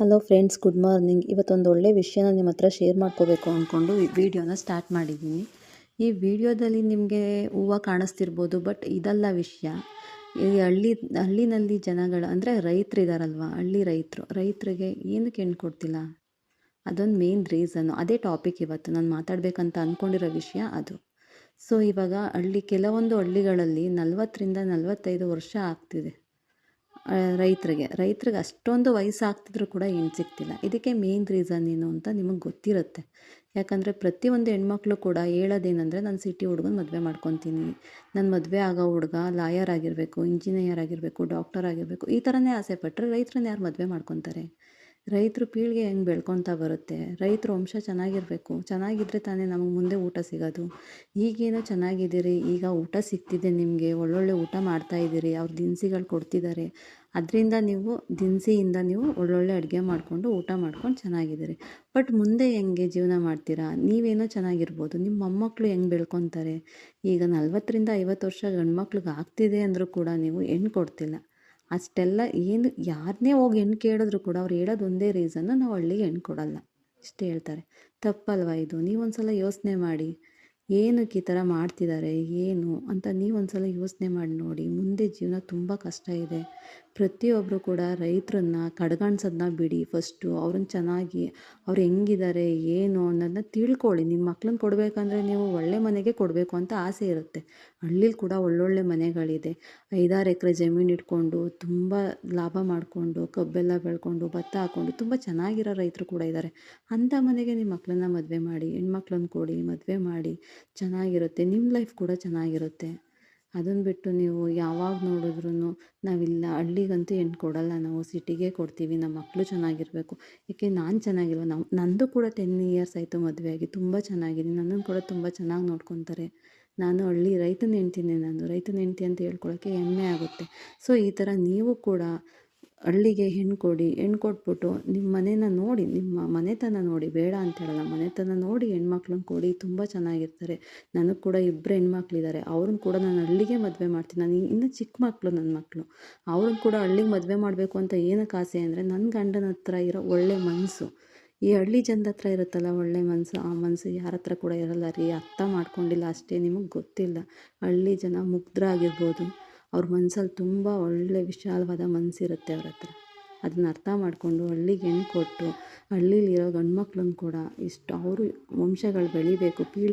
Hello friends good morning ಇವತ್ತೊಂದು ಒಳ್ಳೆ ವಿಷಯನ ನಿಮ್ಮ ಹತ್ರ ಶೇರ್ ಮಾಡ್ಕೋಬೇಕು ಅಂದ್ಕೊಂಡು ವಿಡಿಯೋನ ಸ್ಟಾರ್ಟ್ ಮಾಡಿದ್ದೀನಿ. ಈ ವಿಡಿಯೋದಲ್ಲಿ ನಿಮಗೆ ಹೂವು ಕಾಣಿಸ್ತಿರ್ಬೋದು ಬಟ್ ಇದೆಲ್ಲ ವಿಷಯ. ಈ ಹಳ್ಳಿ, ಹಳ್ಳಿನಲ್ಲಿ ಜನಗಳು, ಅಂದರೆ ರೈತರಿದಾರಲ್ವ, ಹಳ್ಳಿ ರೈತರು, ರೈತರಿಗೆ ಏನಕ್ಕೆ ಹೆಣ್ಣು ಕೊಡ್ತಿಲ್ಲ? ಅದೊಂದು ಮೇನ್ ರೀಸನ್ನು ಅದೇ ಟಾಪಿಕ್ ಇವತ್ತು. ನಾನು ಮಾತಾಡಬೇಕಂತ ಅಂದ್ಕೊಂಡಿರೋ ವಿಷಯ ಅದು. ಸೊ ಇವಾಗ ಹಳ್ಳಿ, ಕೆಲವೊಂದು ಹಳ್ಳಿಗಳಲ್ಲಿ ನಲವತ್ತರಿಂದ ನಲವತ್ತೈದು ವರ್ಷ ಆಗ್ತಿದೆ. ರೈತರಿಗೆ. ರೈತರಿಗೆ ಅಷ್ಟೊಂದು ವಯಸ್ಸಾಗ್ತಿದ್ರು ಕೂಡ ಹೆಣ್ಣು ಸಿಗ್ತಿಲ್ಲ. ಇದಕ್ಕೆ ಮೇನ್ ರೀಸನ್ ಏನು ಅಂತ ನಿಮಗೆ ಗೊತ್ತಿರುತ್ತೆ. ಯಾಕಂದರೆ ಪ್ರತಿಯೊಂದು ಹೆಣ್ಮಕ್ಳು ಕೂಡ ಹೇಳೋದೇನೆಂದರೆ, ನಾನು ಸಿಟಿ ಹುಡುಗನ ಮದುವೆ ಮಾಡ್ಕೊತೀನಿ. ನನ್ನ ಮದುವೆ ಆಗೋ ಹುಡುಗ ಲಾಯರ್ ಆಗಿರಬೇಕು ಇಂಜಿನಿಯರ್ ಆಗಿರಬೇಕು ಡಾಕ್ಟರ್ ಆಗಿರಬೇಕು. ಈ ಥರನೇ ಆಸೆ ಪಟ್ಟರೆ ರೈತರನ್ನ ಯಾರು ಮದುವೆ ಮಾಡ್ಕೊತಾರೆ? ರೈತರು ಪೀಳಿಗೆ ಹೆಂಗೆ ಬೆಳ್ಕೊತಾ ಬರುತ್ತೆ? ರೈತರು ವಂಶ ಚೆನ್ನಾಗಿರಬೇಕು. ಚೆನ್ನಾಗಿದ್ದರೆ ತಾನೇ ನಮಗೆ ಮುಂದೆ ಊಟ ಸಿಗೋದು. ಈಗೇನೋ ಚೆನ್ನಾಗಿದ್ದೀರಿ? ಈಗ ಊಟ ಸಿಗ್ತಿದೆ ನಿಮಗೆ. ಒಳ್ಳೊಳ್ಳೆ ಊಟ ಮಾಡ್ತಾ ಇದ್ದೀರಿ. ಅವ್ರು ದಿನಸಿಗಳು ಕೊಡ್ತಿದ್ದಾರೆ. ಅದರಿಂದ ನೀವು ದಿನಸಿಯಿಂದ ನೀವು ಒಳ್ಳೊಳ್ಳೆ ಅಡುಗೆ ಮಾಡಿಕೊಂಡು ಊಟ ಮಾಡ್ಕೊಂಡು ಚೆನ್ನಾಗಿದ್ದೀರಿ. ಬಟ್ ಮುಂದೆ ಹೆಂಗೆ ಜೀವನ ಮಾಡ್ತೀರಾ? ನೀವೇನೋ ಚೆನ್ನಾಗಿರ್ಬೋದು. ನಿಮ್ಮ ಮೊಮ್ಮಕ್ಕಳು ಹೆಂಗೆ ಬೆಳ್ಕೊತಾರೆ? ಈಗ ನಲ್ವತ್ತರಿಂದ ಐವತ್ತು ವರ್ಷ ಗಂಡ್ಮಕ್ಳಿಗೆ ಆಗ್ತಿದೆ ಅಂದರೂ ಕೂಡ ನೀವು ಹೆಣ್ಣು ಕೊಡ್ತಿಲ್ಲ. ಅಷ್ಟೆಲ್ಲ ಏನು ಯಾರನ್ನೇ ಹೋಗಿ ಹೆಣ್ಣು ಕೇಳಿದ್ರು ಕೂಡ ಅವ್ರು ಹೇಳೋದು ಒಂದೇ ರೀಸನ್ನು ನಾವು ಹಳ್ಳಿಗೆ ಹೆಣ್ಣು ಕೊಡಲ್ಲ. ಇಷ್ಟು ಹೇಳ್ತಾರೆ. ತಪ್ಪಲ್ವಾ ಇದು? ನೀವೊಂದು ಸಲ ಯೋಚನೆ ಮಾಡಿ. ಏನಕ್ಕೆ ಈ ಥರ ಮಾಡ್ತಿದ್ದಾರೆ, ಏನು ಅಂತ ನೀವೊಂದ್ಸಲ ಯೋಚನೆ ಮಾಡಿ ನೋಡಿ. ಮುಂದೆ ಜೀವನ ತುಂಬ ಕಷ್ಟ ಇದೆ. ಪ್ರತಿಯೊಬ್ಬರು ಕೂಡ ರೈತರನ್ನ ಕಡ್ಗಾಣಿಸೋದನ್ನ ಬಿಡಿ ಫಸ್ಟು ಅವ್ರನ್ನ ಚೆನ್ನಾಗಿ ಅವ್ರು ಹೆಂಗಿದ್ದಾರೆ, ಏನು ಅನ್ನೋದನ್ನ ತಿಳ್ಕೊಳ್ಳಿ. ನಿಮ್ಮ ಮಕ್ಳನ್ನ ಕೊಡಬೇಕಂದ್ರೆ ನೀವು ಒಳ್ಳೆ ಮನೆಗೆ ಕೊಡಬೇಕು ಅಂತ ಆಸೆ ಇರುತ್ತೆ. ಹಳ್ಳಿಲಿ ಕೂಡ ಒಳ್ಳೊಳ್ಳೆ ಮನೆಗಳಿದೆ. ಐದಾರು ಎಕರೆ ಜಮೀನು ಇಟ್ಕೊಂಡು ತುಂಬ ಲಾಭ ಮಾಡಿಕೊಂಡು, ಕಬ್ಬೆಲ್ಲ ಬೆಳ್ಕೊಂಡು, ಭತ್ತ ಹಾಕ್ಕೊಂಡು ತುಂಬ ಚೆನ್ನಾಗಿರೋ ರೈತರು ಕೂಡ ಇದ್ದಾರೆ. ಅಂಥ ಮನೆಗೆ ನಿಮ್ಮ ಮಕ್ಕಳನ್ನ ಮದುವೆ ಮಾಡಿ, ಹೆಣ್ಮಕ್ಳನ್ನ ಕೊಡಿ, ಮದುವೆ ಮಾಡಿ. ಚೆನ್ನಾಗಿರುತ್ತೆ ನಿಮ್ಮ ಲೈಫ್ ಕೂಡ ಚೆನ್ನಾಗಿರುತ್ತೆ. ಅದನ್ನು ಬಿಟ್ಟು ನೀವು ಯಾವಾಗ ನೋಡಿದ್ರೂ ನಾವಿಲ್ಲ, ಹಳ್ಳಿಗಂತೂ ಹೆಣ್ಣು ಕೊಡಲ್ಲ, ನಾವು ಸಿಟಿಗೆ ಕೊಡ್ತೀವಿ ನಮ್ಮ ಮಕ್ಕಳು ಚೆನ್ನಾಗಿರಬೇಕು. ಏಕೆ ನಾನು ಚೆನ್ನಾಗಿಲ್ಲ ನಾವು ನಂದು ಕೂಡ ಟೆನ್ ಇಯರ್ಸ್ ಆಯಿತು ಮದುವೆಯಾಗಿ ತುಂಬ ಚೆನ್ನಾಗಿದೆ. ನನ್ನನ್ನು ಕೂಡ ತುಂಬ ಚೆನ್ನಾಗಿ ನೋಡ್ಕೊತಾರೆ. ನಾನು ಹಳ್ಳಿ ರೈತನ ಹೆಂಡ್ತೀನಿ ನಾನು. ರೈತನ ಹೆಂಡ್ತಿ ಅಂತ ಹೇಳ್ಕೊಳ್ಳೋಕ್ಕೆ ಹೆಮ್ಮೆ ಆಗುತ್ತೆ. ಸೊ ಈ ಥರ ನೀವು ಕೂಡ ಹಳ್ಳಿಗೆ ಹೆಣ್ಣು ಕೊಡಿ, ಹೆಣ್ಣು ಕೊಟ್ಬಿಟ್ಟು ನಿಮ್ಮ ಮನೇನ ನೋಡಿ, ನಿಮ್ಮ ಮನೆತನ ನೋಡಿ, ಬೇಡ ಅಂತ ಹೇಳಲ್ಲ. ಮನೆತನ ನೋಡಿ ಹೆಣ್ಮಕ್ಳನ್ನ ಕೊಡಿ, ತುಂಬ ಚೆನ್ನಾಗಿರ್ತಾರೆ. ನನಗೆ ಕೂಡ ಇಬ್ಬರು ಹೆಣ್ಮಕ್ಳಿದ್ದಾರೆ ಅವ್ರನ್ನ ಕೂಡ ನಾನು ಹಳ್ಳಿಗೆ ಮದುವೆ ಮಾಡ್ತೀನಿ. ನಾನು ಇನ್ನು ಚಿಕ್ಕ ಮಕ್ಕಳು ನನ್ನ ಮಕ್ಕಳು ಅವ್ರನ್ನ ಕೂಡ ಹಳ್ಳಿಗೆ ಮದುವೆ ಮಾಡಬೇಕು ಅಂತ ಏನಕ್ಕೆ ಆಸೆ ಅಂದರೆ ನನ್ನ ಗಂಡನ ಹತ್ರ ಇರೋ ಒಳ್ಳೆ ಮನಸ್ಸು ಈ ಹಳ್ಳಿ ಜನದ ಹತ್ರ ಇರುತ್ತಲ್ಲ ಒಳ್ಳೆ ಮನಸ್ಸು ಆ ಮನಸ್ಸು ಯಾರ ಹತ್ರ ಕೂಡ ಇರಲ್ಲ ರೀ. ಅರ್ಥ ಮಾಡ್ಕೊಂಡಿಲ್ಲ ಅಷ್ಟೇ, ನಿಮಗೆ ಗೊತ್ತಿಲ್ಲ. ಹಳ್ಳಿ ಜನ ಮುಗ್ಧರಾಗಿರ್ಬೋದು ಅವ್ರ ಮನ್ಸಲ್ಲಿ ತುಂಬ ಒಳ್ಳೆ ವಿಶಾಲವಾದ ಮನಸ್ಸಿರುತ್ತೆ ಅವ್ರ ಹತ್ರ. ಅದನ್ನ ಅರ್ಥ ಮಾಡಿಕೊಂಡು ಹಳ್ಳಿಗೆ ಹೆಣ್ಣು ಕೊಟ್ಟು ಹಳ್ಳಿಲಿರೋ ಗಂಡು ಮಕ್ಳನ್ನ ಕೂಡ ಇಷ್ಟು ಅವರು ವಂಶಗಳು ಬೆಳಿಬೇಕು, ಪೀಳಿ